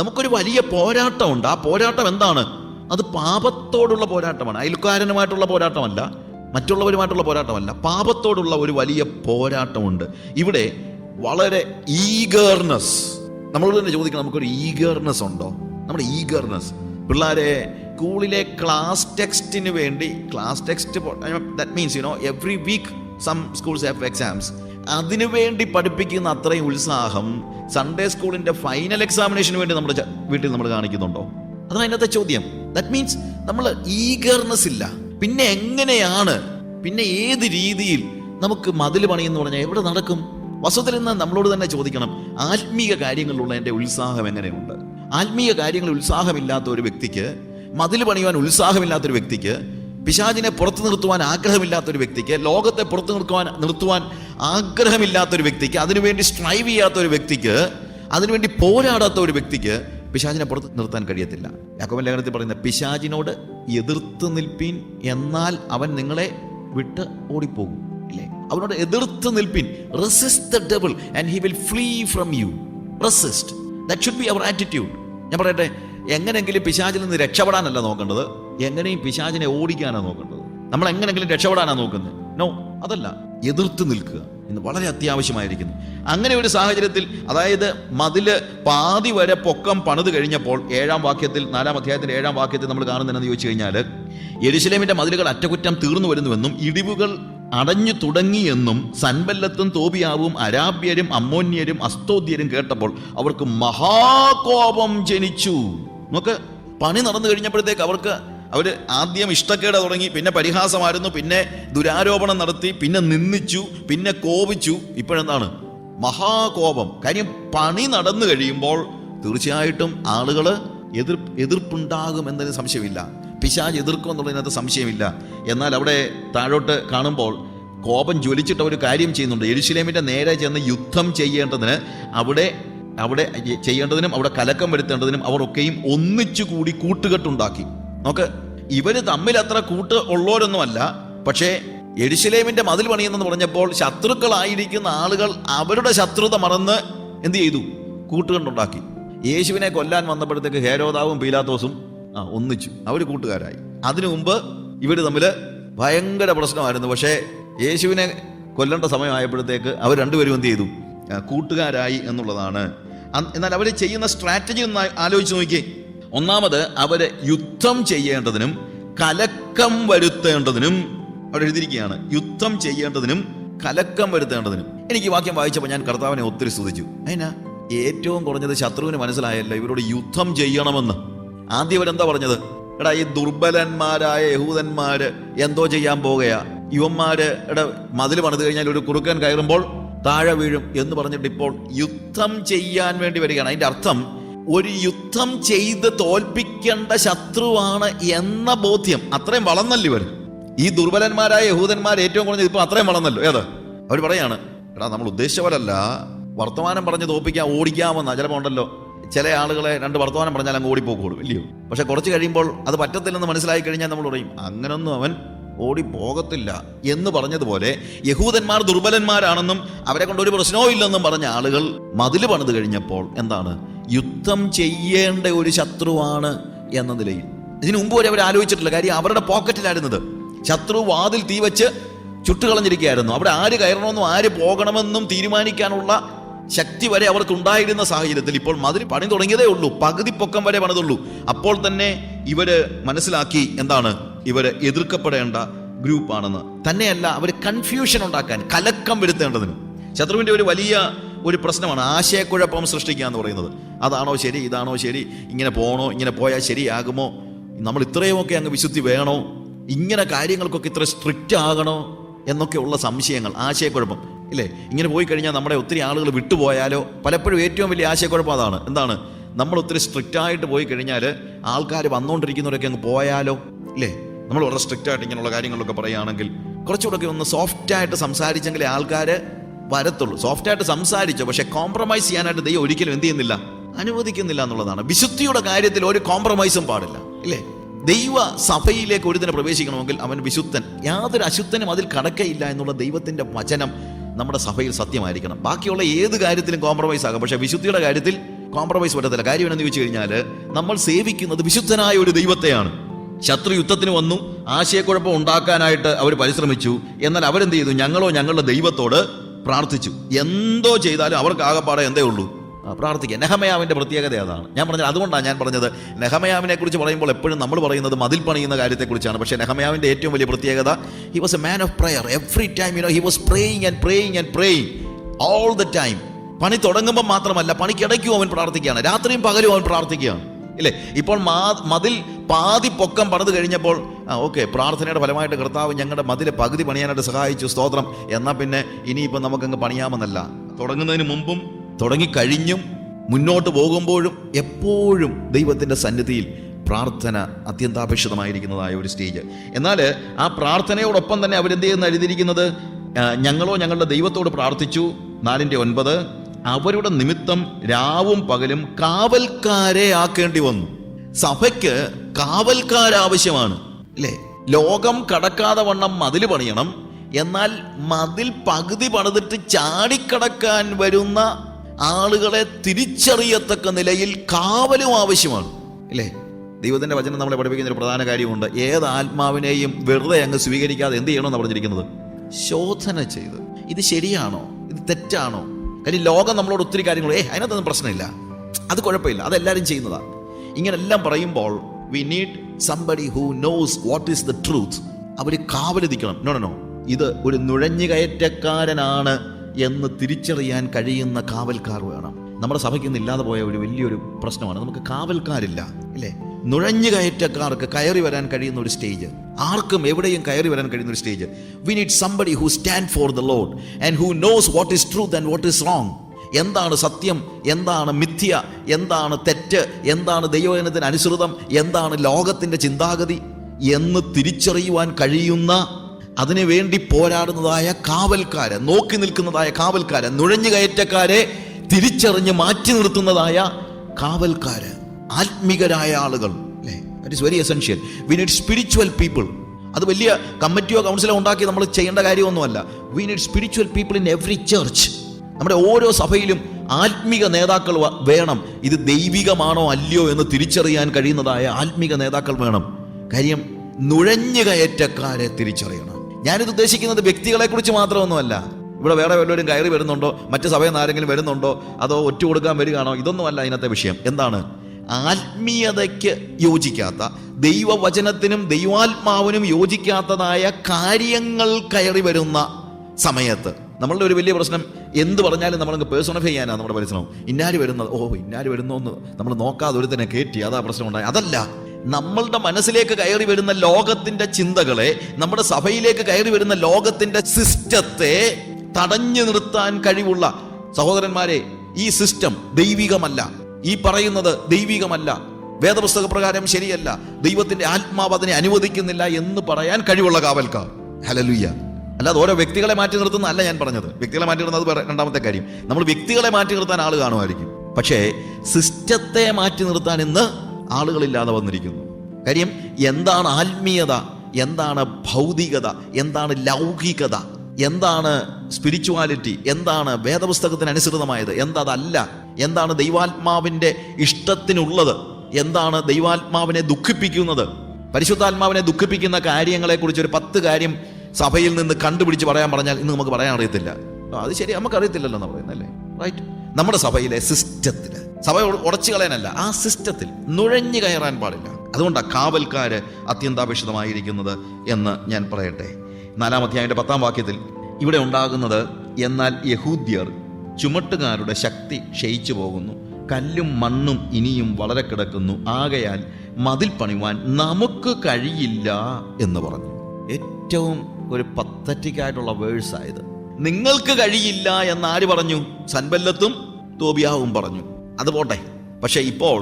നമുക്കൊരു വലിയ പോരാട്ടമുണ്ട്. ആ പോരാട്ടം എന്താണ്? അത് പാപത്തോടുള്ള പോരാട്ടമാണ്. അയൽക്കാരനുമായിട്ടുള്ള പോരാട്ടമല്ല മറ്റുള്ളവരുമായിട്ടുള്ള പോരാട്ടമല്ല. പാപത്തോടുള്ള ഒരു വലിയ പോരാട്ടമുണ്ട്. ഇവിടെ വളരെ ഈഗർനെസ് നമ്മളോട് തന്നെ ചോദിക്കണം നമുക്കൊരു ഈഗർനെസ് ഉണ്ടോ? നമ്മുടെ ഈഗർനെസ് പിള്ളേരെ സ്കൂളിലെ ക്ലാസ് ടെക്സ്റ്റിന് വേണ്ടി class text that means you know every week some schools have exams അതിനു വേണ്ടി പഠിപ്പിക്കുന്ന അത്രയും ഉത്സാഹം സൺഡേ സ്കൂളിന്റെ ഫൈനൽ എക്സാമിനേഷന് വേണ്ടി നമ്മുടെ വീട്ടിൽ നമ്മൾ കാണിക്കുന്നുണ്ടോ? അതാണ് അതിനകത്തെ ചോദ്യം. ദാറ്റ് മീൻസ് നമ്മൾ ഈഗർനെസ് ഇല്ല. പിന്നെ എങ്ങനെയാണ്? പിന്നെ ഏത് രീതിയിൽ നമുക്ക് മതിൽ പണിയെന്ന് പറഞ്ഞാൽ എവിടെ നടക്കും? വസ്തുത്തിൽ നിന്ന് നമ്മളോട് തന്നെ ചോദിക്കണം. ആത്മീയ കാര്യങ്ങളിലുള്ള എന്റെ ഉത്സാഹം എങ്ങനെയുണ്ട്? ആത്മീയ കാര്യങ്ങളിൽ ഉത്സാഹമില്ലാത്ത ഒരു വ്യക്തിക്ക് മതിൽ പണിയുവാൻ ഉത്സാഹമില്ലാത്തൊരു വ്യക്തിക്ക് പിശാചിനെ പുറത്തു നിർത്തുവാൻ ആഗ്രഹമില്ലാത്തൊരു വ്യക്തിക്ക് ലോകത്തെ പുറത്തു നിർത്തുവാൻ നിർത്തുവാൻ ആഗ്രഹമില്ലാത്തൊരു വ്യക്തിക്ക് അതിനുവേണ്ടി സ്ട്രൈവ് ചെയ്യാത്ത ഒരു വ്യക്തിക്ക് അതിനുവേണ്ടി പോരാടാത്ത ഒരു വ്യക്തിക്ക് പിശാചിനെ പുറത്ത് നിർത്താൻ കഴിയത്തില്ല. യാക്കോബൻ ലേഖനത്തിൽ പറയുന്ന പിശാചിനോട് എതിർത്ത് നിൽപ്പീൻ എന്നാൽ അവൻ നിങ്ങളെ വിട്ട് ഓടിപ്പോകും. അല്ലേ അവനോട് എതിർത്ത് നിൽപ്പിൻ. Resist the devil and he will flee from you resist should be our attitude ഞാൻ പറയട്ടെ എങ്ങനെങ്കിലും പിശാചിൽ നിന്ന് രക്ഷപ്പെടാനല്ല നോക്കേണ്ടത്. എങ്ങനെയും പിശാചിനെ ഓടിക്കാനാണ് നോക്കേണ്ടത്? നമ്മൾ എങ്ങനെങ്കിലും രക്ഷപ്പെടാനാണ് നോക്കുന്നത് നോ അതല്ല. എതിർത്ത് നിൽക്കുക ഇന്ന് വളരെ അത്യാവശ്യമായിരിക്കുന്നു. അങ്ങനെ ഒരു സാഹചര്യത്തിൽ അതായത് മതിൽ പാതി വരെ പൊക്കം പണിത് കഴിഞ്ഞപ്പോൾ ഏഴാം വാക്യത്തിൽ നാലാം അധ്യായത്തിന്റെ ഏഴാം വാക്യത്തിൽ നമ്മൾ കാണുന്നതെന്ന് ചോദിച്ചു കഴിഞ്ഞാൽ യെരുശലേമിന്റെ മതിലുകൾ അറ്റകുറ്റം തീർന്നു വരുന്നുവെന്നും ഇടിവുകൾ അടഞ്ഞു തുടങ്ങിയെന്നും സൻബല്ലത്തും തോബിയാവും അരാബ്യരും അമ്മോന്യരും അസ്തോദ്യരും കേട്ടപ്പോൾ അവർക്ക് മഹാകോപം ജനിച്ചു. നോക്ക് പണി നടന്നു കഴിഞ്ഞപ്പോഴത്തേക്ക് അവർക്ക് അവർ ആദ്യം ഇഷ്ടക്കേട് തുടങ്ങി പിന്നെ പരിഹാസമായിരുന്നു പിന്നെ ദുരാരോപണം നടത്തി പിന്നെ നിന്ദിച്ചു പിന്നെ കോപിച്ചു. ഇപ്പോഴെന്താണ്? മഹാകോപം. കാര്യം പണി നടന്നു കഴിയുമ്പോൾ തീർച്ചയായിട്ടും ആളുകൾ എതിർ എതിർപ്പുണ്ടാകും എന്നതിന് സംശയമില്ല. പിശാജ് എതിർക്കും എന്നുള്ളതിനകത്ത് സംശയമില്ല. എന്നാൽ അവിടെ താഴോട്ട് കാണുമ്പോൾ കോപം ജ്വലിച്ചിട്ട് ഒരു കാര്യം ചെയ്യുന്നുണ്ട്. എരുശിലേമിന്റെ നേരെ ചെന്ന് യുദ്ധം ചെയ്യേണ്ടതിന് അവിടെ അവിടെ ചെയ്യേണ്ടതിനും അവിടെ കലക്കം വരുത്തേണ്ടതിനും അവർ ഒക്കെയും ഒന്നിച്ചു കൂടി കൂട്ടുകെട്ടുണ്ടാക്കി. നോക്ക് ഇവർ തമ്മിൽ അത്ര കൂട്ട് ഉള്ളവരൊന്നുമല്ല. പക്ഷേ എരിശിലേമിന്റെ മതിൽ പണിയെന്ന് പറഞ്ഞപ്പോൾ ശത്രുക്കളായിരിക്കുന്ന ആളുകൾ അവരുടെ ശത്രുത മറന്ന് എന്ത് ചെയ്തു? കൂട്ടുകണ്ടുണ്ടാക്കി യേശുവിനെ കൊല്ലാൻ വന്നപ്പോഴത്തേക്ക് ഹേരോദാവും പീലാത്തോസും ആ ഒന്നിച്ചു. അവർ കൂട്ടുകാരായി. അതിനു മുമ്പ് ഇവർ തമ്മിൽ ഭയങ്കര പ്രശ്നമായിരുന്നു. പക്ഷേ യേശുവിനെ കൊല്ലേണ്ട സമയമായപ്പോഴത്തേക്ക് അവർ രണ്ടുപേരും എന്ത് ചെയ്തു? കൂട്ടുകാരായി എന്നുള്ളതാണ്. എന്നാൽ അവർ ചെയ്യുന്ന സ്ട്രാറ്റജി ഒന്ന് ആലോചിച്ച് നോക്കിയേ. ഒന്നാമത് അവരെ യുദ്ധം ചെയ്യേണ്ടതിനും കലക്കം വരുത്തേണ്ടതിനും അവിടെ എഴുതിയിരിക്കുകയാണ്. യുദ്ധം ചെയ്യേണ്ടതിനും കലക്കം വരുത്തേണ്ടതിനും. എനിക്ക് വാക്യം വായിച്ചപ്പോൾ ഞാൻ കർത്താവിനെ ഒത്തിരി സ്തുതിച്ചു. അതിനാ ഏറ്റവും കുറഞ്ഞത് ശത്രുവിന് മനസ്സിലായല്ലോ ഇവരോട് യുദ്ധം ചെയ്യണമെന്ന്. ആദ്യം ഇവരെന്താ പറഞ്ഞത്? എടാ ഈ ദുർബലന്മാരായ യഹൂദന്മാര് എന്തോ ചെയ്യാൻ പോകുകയാ യുവന്മാര് എടാ മതിൽ പണിത് കഴിഞ്ഞാൽ ഒരു കുറുക്കൻ കയറുമ്പോൾ താഴെ വീഴും എന്ന് പറഞ്ഞിട്ട് ഇപ്പോൾ യുദ്ധം ചെയ്യാൻ വേണ്ടി വരികയാണ്. അതിന്റെ അർത്ഥം ഒരു യുദ്ധം ചെയ്ത് തോൽപ്പിക്കേണ്ട ശത്രുവാണ് എന്ന ബോധ്യം അത്രയും വളർന്നല്ലോ ഇവർ ഈ ദുർബലന്മാരായ യഹൂദന്മാർ ഏറ്റവും കുറഞ്ഞത് ഇപ്പൊ അത്രയും വളർന്നല്ലോ. ഏത്? അവർ പറയാണ് എടാ നമ്മൾ ഉദ്ദേശിച്ചവരല്ല വർത്തമാനം പറഞ്ഞ് തോൽപ്പിക്കാൻ ഓടിക്കാമെന്നാ. ചിലപ്പോൾ ഉണ്ടല്ലോ ചില ആളുകളെ രണ്ട് വർത്തമാനം പറഞ്ഞാൽ അങ്ങ് ഓടിപ്പോക്കോളൂ ഇല്ലയോ? പക്ഷെ കുറച്ച് കഴിയുമ്പോൾ അത് പറ്റത്തില്ലെന്ന് മനസ്സിലായി കഴിഞ്ഞാൽ നമ്മൾ പറയും അങ്ങനൊന്നും അവൻ ഓടി പോകത്തില്ല എന്ന് പറഞ്ഞതുപോലെ യഹൂദന്മാർ ദുർബലന്മാരാണെന്നും അവരെ കൊണ്ട് ഒരു പ്രശ്നവും ഇല്ലെന്നും പറഞ്ഞ ആളുകൾ മതിൽ പണിത് കഴിഞ്ഞപ്പോൾ എന്താണ്? യുദ്ധം ചെയ്യേണ്ട ഒരു ശത്രുവാണ് എന്ന നിലയിൽ ഇതിനു മുമ്പ് വരെ അവർ ആലോചിച്ചിട്ടില്ല. കാര്യം അവരുടെ പോക്കറ്റിലായിരുന്നത്. ശത്രു വാതിൽ തീ വെച്ച് ചുട്ടുകളഞ്ഞിരിക്കുകയായിരുന്നു. അവിടെ ആര് കയറണമെന്നും ആര് പോകണമെന്നും തീരുമാനിക്കാനുള്ള ശക്തി വരെ അവർക്ക് ഉണ്ടായിരുന്ന സാഹചര്യത്തിൽ ഇപ്പോൾ മതിൽ പണി തുടങ്ങിയതേ ഉള്ളൂ. പകുതി പൊക്കം വരെ പണിതുള്ളൂ. അപ്പോൾ തന്നെ ഇവർ മനസ്സിലാക്കി എന്താണ്? ഇവർ എതിർക്കപ്പെടേണ്ട ഗ്രൂപ്പാണെന്ന്. തന്നെയല്ല അവർ കൺഫ്യൂഷൻ ഉണ്ടാക്കാൻ കലക്കം വരുത്തേണ്ടതിന്. ശത്രുവിന്റെ ഒരു വലിയ ഒരു പ്രശ്നമാണ് ആശയക്കുഴപ്പം സൃഷ്ടിക്കുക എന്ന് പറയുന്നത്. അതാണോ ശരി ഇതാണോ ശരി ഇങ്ങനെ പോകണോ ഇങ്ങനെ പോയാൽ ശരിയാകുമോ? നമ്മൾ ഇത്രയുമൊക്കെ അങ്ങ് വിശുദ്ധി വേണോ? ഇങ്ങനെ കാര്യങ്ങൾക്കൊക്കെ ഇത്ര സ്ട്രിക്റ്റ് ആകണോ? എന്നൊക്കെയുള്ള സംശയങ്ങൾ ആശയക്കുഴപ്പം ഇല്ലേ? ഇങ്ങനെ പോയി കഴിഞ്ഞാൽ നമ്മുടെ ഒത്തിരി ആളുകൾ വിട്ടുപോയാലോ? പലപ്പോഴും ഏറ്റവും വലിയ ആശയക്കുഴപ്പം അതാണ്. എന്താണ്? നമ്മൾ ഒത്തിരി സ്ട്രിക്റ്റായിട്ട് പോയി കഴിഞ്ഞാൽ ആൾക്കാർ വന്നുകൊണ്ടിരിക്കുന്നവരൊക്കെ അങ്ങ് പോയാലോ? ഇല്ലേ? നമ്മൾ വളരെ സ്ട്രിക്റ്റായിട്ട് ഇങ്ങനെയുള്ള കാര്യങ്ങളൊക്കെ പറയുകയാണെങ്കിൽ കുറച്ചുകൂടെ ഒന്ന് സോഫ്റ്റായിട്ട് സംസാരിച്ചെങ്കിലേ ആൾക്കാർ വരത്തുള്ളൂ. സോഫ്റ്റായിട്ട് സംസാരിച്ചോ പക്ഷേ കോംപ്രമൈസ് ചെയ്യാനായിട്ട് ദൈവം ഒരിക്കലും എന്ത് ചെയ്യുന്നില്ല. അനുവദിക്കുന്നില്ല എന്നുള്ളതാണ്. വിശുദ്ധിയുടെ കാര്യത്തിൽ ഒരു കോംപ്രമൈസും പാടില്ല. ഇല്ലേ? ദൈവ സഭയിലേക്ക് ഒരുതിനെ പ്രവേശിക്കണമെങ്കിൽ അവൻ വിശുദ്ധൻ. യാതൊരു അശുദ്ധനും അതിൽ കടക്കയില്ല എന്നുള്ള ദൈവത്തിന്റെ വചനം നമ്മുടെ സഭയിൽ സത്യമായിരിക്കണം. ബാക്കിയുള്ള ഏത് കാര്യത്തിലും കോംപ്രമൈസ് ആകാം. പക്ഷേ വിശുദ്ധിയുടെ കാര്യത്തിൽ കോംപ്രമൈസ് പറ്റത്തില്ല. കാര്യം എന്ന് ചോദിച്ചു കഴിഞ്ഞാൽ നമ്മൾ സേവിക്കുന്നത് വിശുദ്ധനായ ഒരു ദൈവത്തെയാണ്. ശത്രു യുദ്ധത്തിന് വന്നു ആശയക്കുഴപ്പം ഉണ്ടാക്കാനായിട്ട് അവർ പരിശ്രമിച്ചു. എന്നാൽ അവരെന്ത് ചെയ്തു? ഞങ്ങളോ ഞങ്ങളുടെ ദൈവത്തോട് പ്രാർത്ഥിച്ചു. എന്തോ ചെയ്താലും അവർക്ക് ആകെപ്പാടെ എന്തേ ഉള്ളൂ? പ്രാർത്ഥിക്കുക. നെഹമയാവിന്റെ പ്രത്യേകത അതാണ്. ഞാൻ പറഞ്ഞത് അതുകൊണ്ടാണ് ഞാൻ പറഞ്ഞത്. നെഹമയാവിനെ കുറിച്ച് പറയുമ്പോൾ എപ്പോഴും നമ്മൾ പറയുന്നത് മതിൽ പണിയുന്ന കാര്യത്തെക്കുറിച്ചാണ്. പക്ഷേ നെഹമയാവിന്റെ ഏറ്റവും വലിയ പ്രത്യേകത he was a man of prayer every time you know he was praying and praying and praying all the time പണി തുടങ്ങുമ്പോൾ മാത്രമല്ല പണിക്കിടയ്ക്കും അവൻ പ്രാർത്ഥിക്കുകയാണ്. രാത്രിയും പകലും അവൻ പ്രാർത്ഥിക്കുകയാണ്. ഇല്ലേ? ഇപ്പോൾ മാ മതിൽ പാതി പൊക്കം പണിത് കഴിഞ്ഞപ്പോൾ ഓക്കെ പ്രാർത്ഥനയുടെ ഫലമായിട്ട് കർത്താവ് ഞങ്ങളുടെ മതിൽ പകുതി പണിയാനായിട്ട് സഹായിച്ചു സ്തോത്രം. എന്നാൽ പിന്നെ ഇനിയിപ്പോൾ നമുക്കങ്ങ് പണിയാമെന്നല്ല. തുടങ്ങുന്നതിന് മുമ്പും തുടങ്ങിക്കഴിഞ്ഞും മുന്നോട്ട് പോകുമ്പോഴും എപ്പോഴും ദൈവത്തിന്റെ സന്നിധിയിൽ പ്രാർത്ഥന അത്യന്താപേക്ഷിതമായിരിക്കുന്നതായ ഒരു സ്റ്റേജ്. എന്നാൽ ആ പ്രാർത്ഥനയോടൊപ്പം തന്നെ അവരെന്ത് ചെയ്യുന്ന എഴുതിയിരിക്കുന്നത്? ഞങ്ങളോ ഞങ്ങളുടെ ദൈവത്തോട് പ്രാർത്ഥിച്ചു. നാലിന്റെ ഒൻപത് അവരുടെ നിമിത്തം രാവും പകലും കാവൽക്കാരെ ആക്കേണ്ടി വന്നു. സഭയ്ക്ക് കാവൽക്കാരാവശ്യമാണ് അല്ലേ? ലോകം കടക്കാതെ വണ്ണം മതിൽ പണിയണം. എന്നാൽ മതിൽ പകുതി പണിതിട്ട് ചാടിക്കടക്കാൻ വരുന്ന ആളുകളെ തിരിച്ചറിയത്തക്ക നിലയിൽ കാവലും ആവശ്യമാണ്. അല്ലേ ദൈവത്തിന്റെ വചനം നമ്മളെ പഠിപ്പിക്കുന്ന ഒരു പ്രധാന കാര്യമുണ്ട്. ഏത് ആത്മാവിനെയും വെറുതെ അങ്ങ് സ്വീകരിക്കാതെ എന്ത് ചെയ്യണമെന്ന് പറഞ്ഞിരിക്കുന്നത്? ശോധന ചെയ്ത്. ഇത് ശരിയാണോ? ഇത് തെറ്റാണോ? കാര്യം ലോകം നമ്മളോട് ഒത്തിരി കാര്യങ്ങൾ ഏ അതിനകത്തൊന്നും പ്രശ്നമില്ല. അത് കുഴപ്പമില്ല. അതെല്ലാവരും ചെയ്യുന്നതാണ് ഇങ്ങനെല്ലാം പറയുമ്പോൾ we need somebody who knows what is the truth അവർ കാവലിരിക്കണം. നോ നോ നോ ഇത് ഒരു നുഴഞ്ഞുകയറ്റക്കാരനാണ്. എന്ന് തിരിച്ചറിയാൻ കഴിയുന്ന കാവൽക്കാർ വേണം. നമ്മുടെ സഭയ്ക്ക് ഇന്ന് ഇല്ലാതെ പോയ ഒരു വലിയൊരു പ്രശ്നമാണ്. നമുക്ക് കാവൽക്കാരില്ല അല്ലേ? നുഴഞ്ഞു കയറ്റക്കാർക്ക് കയറി വരാൻ കഴിയുന്ന ഒരു സ്റ്റേജ് ആർക്കും എവിടെയും കയറി വരാൻ കഴിയുന്ന ഒരു stage we need somebody who stand for the Lord and who knows what is truth and what is wrong എന്താണ് സത്യം? എന്താണ് മിഥ്യ? എന്താണ് തെറ്റ്? എന്താണ് ദൈവജനത്തിന് അനുസൃതം? എന്താണ് ലോകത്തിന്റെ ചിന്താഗതി? എന്ന് തിരിച്ചറിയുവാൻ കഴിയുന്ന അതിനു വേണ്ടി പോരാടുന്നതായ കാവൽക്കാരെ നോക്കി നിൽക്കുന്നതായ കാവൽക്കാരെ നുഴഞ്ഞു കയറ്റക്കാരെ തിരിച്ചറിഞ്ഞ് മാറ്റി നിർത്തുന്നതായ കാവൽക്കാര് ആത്മികരായ ആളുകൾ very essential we need spiritual people അത് വലിയ കമ്മിറ്റിയോ കൗൺസിലോ ഉണ്ടാക്കി നമ്മൾ ചെയ്യേണ്ട കാര്യമൊന്നുമല്ല. We need spiritual people in every church നമ്മുടെ ഓരോ സഭയിലും ആത്മീക നേതാക്കൾ വേണം. ഇത് ദൈവികമാണോ അല്ലയോ എന്ന് തിരിച്ചറിയാൻ കഴിയുന്നതായ ആത്മീക നേതാക്കൾ വേണം. കാര്യം നുഴഞ്ഞുകയറ്റക്കാരെ തിരിച്ചറിയണം. ഞാനിത് ഉദ്ദേശിക്കുന്നത് വ്യക്തികളെ കുറിച്ച് മാത്രമൊന്നുമല്ല. ഇവിടെ വേറെ വല്ലവരും കയറി വരുന്നുണ്ടോ? മറ്റ് സഭയിൽ നിന്ന് ആരെങ്കിലും വരുന്നുണ്ടോ? അതോ ഒറ്റ കൊടുക്കാൻ വരികയാണോ? ഇതൊന്നുമല്ല ഇതിനകത്തെ വിഷയം. എന്താണ്? ആത്മീയതയ്ക്ക് യോജിക്കാത്ത ദൈവവചനത്തിനും ദൈവാത്മാവിനും യോജിക്കാത്തതായ കാര്യങ്ങൾ കയറി വരുന്ന സമയത്ത് നമ്മളുടെ ഒരു വലിയ പ്രശ്നം എന്ത് പറഞ്ഞാലും നമ്മളങ്ങ് പേഴ്സണഫൈ ചെയ്യാനാണ് നമ്മുടെ പരിശ്രമം. ഇന്നാര് വരുന്നത്? ഓ ഇന്നാര് വരുന്നു എന്ന് നമ്മൾ നോക്കാതെ ഒരു തന്നെ കയറ്റി അതാ പ്രശ്നം ഉണ്ടായി അതല്ല നമ്മളുടെ മനസ്സിലേക്ക് കയറി വരുന്ന ലോകത്തിന്റെ ചിന്തകളെ നമ്മുടെ സഭയിലേക്ക് കയറി വരുന്ന ലോകത്തിന്റെ സിസ്റ്റത്തെ തടഞ്ഞു നിർത്താൻ കഴിവുള്ള സഹോദരന്മാരെ ഈ സിസ്റ്റം ദൈവികമല്ല. ഈ പറയുന്നത് ദൈവികമല്ല. വേദപുസ്തക പ്രകാരം ശരിയല്ല. ദൈവത്തിന്റെ ആത്മാവ് അതിനെ അനുവദിക്കുന്നില്ല എന്ന് പറയാൻ കഴിവുള്ള കാവൽക്കാർ. ഹലലുയ്യ അല്ലാതെ ഓരോ വ്യക്തികളെ മാറ്റി നിർത്തുന്നതല്ല ഞാൻ പറഞ്ഞത്. വ്യക്തികളെ മാറ്റി നിർത്തുന്നത് രണ്ടാമത്തെ കാര്യം. നമ്മൾ വ്യക്തികളെ മാറ്റി നിർത്താൻ ആൾ കാണുമായിരിക്കും. പക്ഷേ സിസ്റ്റത്തെ മാറ്റി നിർത്താൻ ഇന്ന് ആളുകളില്ലാതെ വന്നിരിക്കുന്നു. കാര്യം എന്താണ് ആത്മീയത? എന്താണ് ഭൗതികത? എന്താണ് ലൗകികത? എന്താണ് സ്പിരിച്വാലിറ്റി എന്താണ് വേദപുസ്തകത്തിന് അനുസൃതമായത് എന്തതല്ല. എന്താണ് ദൈവാത്മാവിന്റെ ഇഷ്ടത്തിനുള്ളത്? എന്താണ് ദൈവാത്മാവിനെ ദുഃഖിപ്പിക്കുന്നത്? പരിശുദ്ധാത്മാവിനെ ദുഃഖിപ്പിക്കുന്ന കാര്യങ്ങളെക്കുറിച്ച് ഒരു പത്ത് കാര്യം സഭയിൽ നിന്ന് കണ്ടുപിടിച്ച് പറയാൻ പറഞ്ഞാൽ ഇന്ന് നമുക്ക് പറയാൻ അറിയത്തില്ല അത് ശരി നമുക്ക് അറിയത്തില്ലല്ലോ എന്ന് പറയുന്നല്ലേ റൈറ്റ് നമ്മുടെ സഭയിലെ സിസ്റ്റത്തിൽ സഭ ഉടച്ചു കളയാനല്ല ആ സിസ്റ്റത്തിൽ നുഴഞ്ഞു കയറാൻ പാടില്ല. അതുകൊണ്ടാണ് കാവൽക്കാർ അത്യന്താപേക്ഷിതമായിരിക്കുന്നത് എന്ന് ഞാൻ പറയട്ടെ. നാലാം അധ്യായന്റെ പത്താം വാക്യത്തിൽ ഇവിടെ ഉണ്ടാകുന്നത് എന്നാൽ യഹൂദ്യർ ചുമട്ടുകാരുടെ ശക്തി ക്ഷയിച്ചു പോകുന്നു കല്ലും മണ്ണും ഇനിയും വളരെ കിടക്കുന്നു ആകയാൽ മതിൽ പണിവാൻ നമുക്ക് കഴിയില്ല എന്ന് പറഞ്ഞു. ഏറ്റവും ഒരു പത്തറ്റിക്കായിട്ടുള്ള വേഴ്സായത് നിങ്ങൾക്ക് കഴിയില്ല എന്ന് ആര് പറഞ്ഞു? സൻബല്ലത്തും തോബിയാവും പറഞ്ഞു. അത് പോട്ടെ. പക്ഷെ ഇപ്പോൾ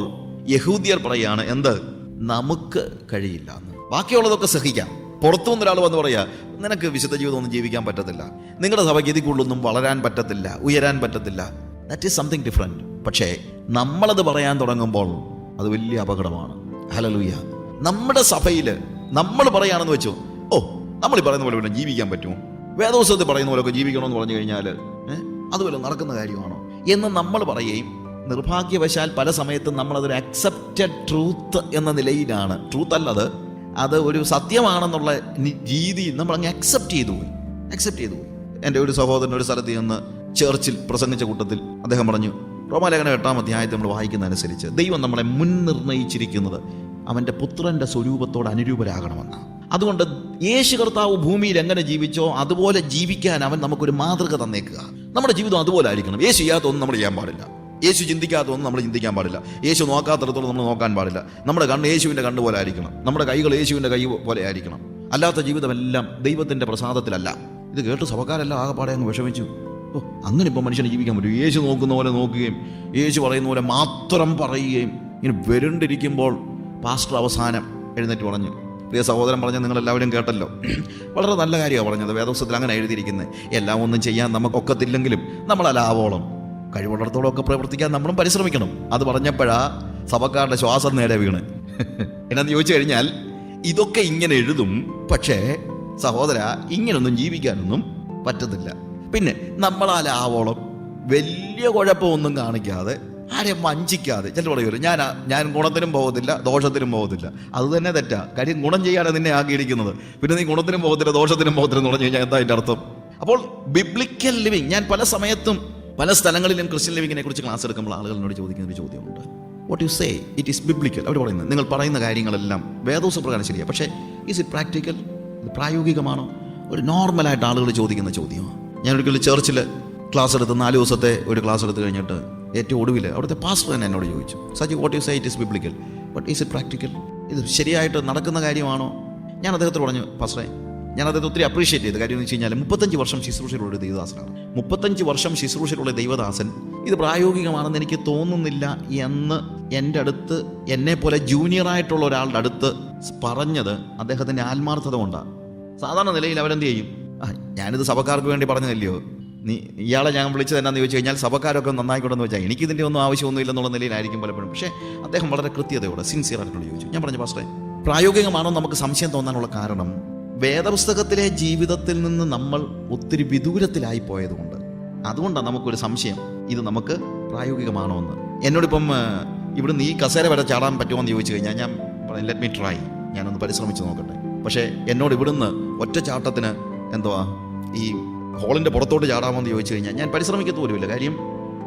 യഹൂദിയർ പറയാണ് എന്ത്? നമുക്ക് കഴിയില്ല ബാക്കിയുള്ളതൊക്കെ സഹിക്കാം. പുറത്തു നിന്നൊരാൾ വന്ന് പറയാ നിനക്ക് വിശുദ്ധ ജീവിതം ഒന്നും ജീവിക്കാൻ പറ്റത്തില്ല. നിങ്ങളുടെ സഭയ്ക്ക് കൂടുതലൊന്നും വളരാൻ പറ്റത്തില്ല ഉയരാൻ പറ്റത്തില്ല. ദാറ്റ് ഈസ് സംതിങ് ഡിഫറെന്റ് പക്ഷേ നമ്മളത് പറയാൻ തുടങ്ങുമ്പോൾ അത് വലിയ അപകടമാണ്. ഹലലുയ്യ നമ്മുടെ സഭയിൽ നമ്മൾ പറയുകയാണെന്ന് വെച്ചു ഓ നമ്മൾ പറയുന്ന പോലെ ജീവിക്കാൻ പറ്റുമോ? വേദോത്സവത്തിൽ പറയുന്ന പോലെയൊക്കെ ജീവിക്കണമെന്ന് പറഞ്ഞു കഴിഞ്ഞാൽ അതുപോലെ നടക്കുന്ന കാര്യമാണോ? എന്ന് നമ്മൾ പറയുകയും നിർഭാഗ്യവശാൽ പല സമയത്തും നമ്മളതൊരു അക്സെപ്റ്റഡ് ട്രൂത്ത് എന്ന നിലയിലാണ്. ട്രൂത്ത് അല്ലത് അത് ഒരു സത്യമാണെന്നുള്ള രീതിയിൽ രീതി നമ്മൾ അങ്ങ് അക്സെപ്റ്റ് ചെയ്തു പോയി. അക്സെപ്റ്റ് ചെയ്തു പോയി. എന്റെ ഒരു സഹോദരൻ ഒരു സ്ഥലത്ത് ചെന്ന് ചേർച്ചിൽ പ്രസംഗിച്ച കൂട്ടത്തിൽ അദ്ദേഹം പറഞ്ഞു റോമാലേഖനം എട്ടാം അധ്യായത്തിൽ നമ്മൾ വായിക്കുന്നതനുസരിച്ച് ദൈവം നമ്മളെ മുൻ നിർണയിച്ചിരിക്കുന്നത് അവന്റെ പുത്രന്റെ സ്വരൂപത്തോട് അനുരൂപരാകണമെന്ന് അതുകൊണ്ട് യേശു കർത്താവ് ഭൂമിയിൽ എങ്ങനെ ജീവിച്ചോ അതുപോലെ ജീവിക്കാൻ അവൻ നമുക്കൊരു മാതൃക തന്നേക്കുക. നമ്മുടെ ജീവിതം അതുപോലെ ആയിരിക്കണം. യേശു ചെയ്യാത്തൊന്നും നമ്മൾ ചെയ്യാൻ പാടില്ല. യേശു ചിന്തിക്കാത്ത ഒന്നും നമ്മൾ ചിന്തിക്കാൻ പാടില്ല. യേശു നോക്കാത്തിടത്തോളം നമ്മൾ നോക്കാൻ പാടില്ല. നമ്മുടെ കണ്ണ് യേശുവിന്റെ കണ്ണ് പോലെ ആയിരിക്കണം. നമ്മുടെ കൈകൾ യേശുവിന്റെ കൈ പോലെ ആയിരിക്കണം. അല്ലാത്ത ജീവിതമെല്ലാം ദൈവത്തിന്റെ പ്രസാദത്തിലല്ല. ഇത് കേട്ട് സഭക്കാരെല്ലാം ആകെപ്പാടെ അങ്ങ് വിഷമിച്ചു. ഓ അങ്ങനെ ഇപ്പോൾ മനുഷ്യനെ ജീവിക്കാൻ പറ്റും. യേശു നോക്കുന്ന പോലെ നോക്കുകയും യേശു പറയുന്ന പോലെ മാത്രം പറയുകയും ഇങ്ങനെ വരുണ്ടിരിക്കുമ്പോൾ പാസ്റ്റർ അവസാനം എഴുന്നേറ്റ് പറഞ്ഞു. പ്രിയ സഹോദരൻ പറഞ്ഞാൽ നിങ്ങൾ എല്ലാവരും കേട്ടല്ലോ. വളരെ നല്ല കാര്യമാണ് പറഞ്ഞത്. വേദപുസ്തകത്തിൽ അങ്ങനെ എഴുതിയിരിക്കുന്നത്. എല്ലാം ഒന്നും ചെയ്യാൻ നമുക്കൊക്കത്തില്ലെങ്കിലും നമ്മൾ അലാവോളം കഴിവുള്ളിടത്തോളം ഒക്കെ പ്രവർത്തിക്കാൻ നമ്മളും പരിശ്രമിക്കണം. അത് പറഞ്ഞപ്പോഴാ സഭക്കാരുടെ ശ്വാസം നേരെ വീണ്. എന്നാന്ന് ചോദിച്ചു കഴിഞ്ഞാൽ ഇതൊക്കെ ഇങ്ങനെ എഴുതും പക്ഷേ സഹോദര ഇങ്ങനൊന്നും ജീവിക്കാനൊന്നും പറ്റത്തില്ല. പിന്നെ നമ്മളാലാവോളം വലിയ കുഴപ്പമൊന്നും കാണിക്കാതെ ആരെ വഞ്ചിക്കാതെ ചില പറയൂ ഞാൻ ഞാൻ ഗുണത്തിനും പോകത്തില്ല ദോഷത്തിനും പോകത്തില്ല. അത് തന്നെ തെറ്റാ. കാര്യം ഗുണം ചെയ്യാനാണ് നിന്നെ ആഗ്രഹിക്കുന്നത്. പിന്നെ നീ ഗുണത്തിനും പോകത്തില്ല ദോഷത്തിനും പോകത്തില്ല എന്ന് പറഞ്ഞു കഴിഞ്ഞാൽ എന്താ അതിന്റെ അർത്ഥം? അപ്പോൾ ബിബ്ലിക്കൽ ലിവിങ് ഞാൻ പല സമയത്തും പല സ്ഥലങ്ങളിലും ക്രിസ്ത്യൻ ലിവിങ്ങിനെ കുറിച്ച് ക്ലാസ് എടുക്കുമ്പോൾ ആളുകൾ എന്നോട് ചോദിക്കുന്ന ഒരു ചോദ്യമുണ്ട്. What you say it is biblical അവർ പറയുന്നത് നിങ്ങൾ പറയുന്ന കാര്യങ്ങളെല്ലാം വേദോസ പ്രകാരം ശരിയാണ് പക്ഷേ ഈസ് ഇറ്റ് പ്രാക്ടിക്കൽ പ്രായോഗികമാണോ? ഒരു നോർമലായിട്ട് ആളുകൾ ചോദിക്കുന്ന ചോദ്യമാണ്. ഞാൻ ഒരിക്കലും ചർച്ചിൽ ക്ലാസ് എടുത്ത് നാല് ദിവസത്തെ ഒരു ക്ലാസ് എടുത്ത് കഴിഞ്ഞിട്ട് ഏറ്റവും ഒടുവിൽ അവിടുത്തെ പാസ്റ്റർ തന്നെ എന്നോട് ചോദിച്ചു. Saji what you say it is biblical but is it practical ഇത് ശരിയായിട്ട് നടക്കുന്ന കാര്യമാണോ? ഞാൻ അദ്ദേഹത്തോട് പറഞ്ഞു പാസ്റ്ററെ അദ്ദേഹത്തെ ഒത്തിരി അപ്രീഷിയേറ്റ് ചെയ്തു. കാര്യം എന്ന് വെച്ച് കഴിഞ്ഞാൽ മുപ്പത്തഞ്ച് വർഷം ശുശ്രൂഷയിലുള്ള ഒരു ദൈവദാസനാണ്. മുപ്പത്തഞ്ച് വർഷം ശുശ്രൂഷയിലുള്ള ദൈവദാസൻ ഇത് പ്രായോഗികമാണെന്ന് എനിക്ക് തോന്നുന്നില്ല എന്ന് എന്റെ അടുത്ത് എന്നെ പോലെ ജൂനിയറായിട്ടുള്ള ഒരാളുടെ അടുത്ത് പറഞ്ഞത് അദ്ദേഹത്തിന്റെ ആത്മാർത്ഥത കൊണ്ടാണ് സാധാരണ നിലയിൽ അവരെന്ത് ചെയ്യും? ആ ഞാനിത് സഭക്കാർക്ക് വേണ്ടി പറഞ്ഞതല്ലയോ? നീ ഇയാളെ ഞാൻ വിളിച്ചത് എന്നാന്ന് ചോദിച്ചു കഴിഞ്ഞാൽ സഭക്കാരൊക്കെ നന്നായിക്കോട്ടെന്ന് വെച്ചാൽ എനിക്കിതിന്റെ ഒന്നും ആവശ്യമൊന്നും ഇല്ലെന്നുള്ള നിലയിലായിരിക്കും പലപ്പോഴും. പക്ഷേ അദ്ദേഹം വളരെ കൃത്യതയോടെ സിൻസിയർ ആയിട്ടുള്ള ചോദിച്ചു. ഞാൻ പറഞ്ഞു പാസ്റ്റേ പ്രായോഗികമാണോ നമുക്ക് സംശയം തോന്നാനുള്ള കാരണം വേദപുസ്തകത്തിലെ ജീവിതത്തിൽ നിന്ന് നമ്മൾ ഒത്തിരി വിദൂരത്തിലായി പോയതുകൊണ്ട് അതുകൊണ്ടാണ് നമുക്കൊരു സംശയം. ഇത് നമുക്ക് പ്രായോഗികമാണോ എന്ന്. എന്നോടിപ്പം ഇവിടുന്ന് ഈ കസേര വരെ ചാടാൻ പറ്റുമോ എന്ന് ചോദിച്ചു കഴിഞ്ഞാൽ ഞാൻ ലെറ്റ് മീ ട്രൈ ഞാനൊന്ന് പരിശ്രമിച്ച് നോക്കട്ടെ. പക്ഷേ എന്നോട് ഇവിടുന്ന് ഒറ്റ ചാട്ടത്തിന് എന്തുവാ ഈ ഹോളിന്റെ പുറത്തോട്ട് ചാടാമോ എന്ന് ചോദിച്ചു കഴിഞ്ഞാൽ ഞാൻ പരിശ്രമിക്കത്ത് പോലുമില്ല. കാര്യം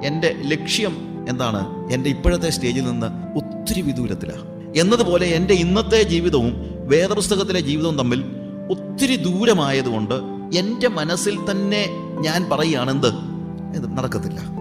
എന്റെ ലക്ഷ്യം എന്താണ്? എന്റെ ഇപ്പോഴത്തെ സ്റ്റേജിൽ നിന്ന് ഒത്തിരി വിദൂരത്തിലാണ് എന്നതുപോലെ എന്റെ ഇന്നത്തെ ജീവിതവും വേദപുസ്തകത്തിലെ ജീവിതവും തമ്മിൽ ഒത്തിരി ദൂരമായതുകൊണ്ട് എന്റെ മനസ്സിൽ തന്നെ ഞാൻ പറയുകയാണെന്ത്? നടക്കത്തില്ല.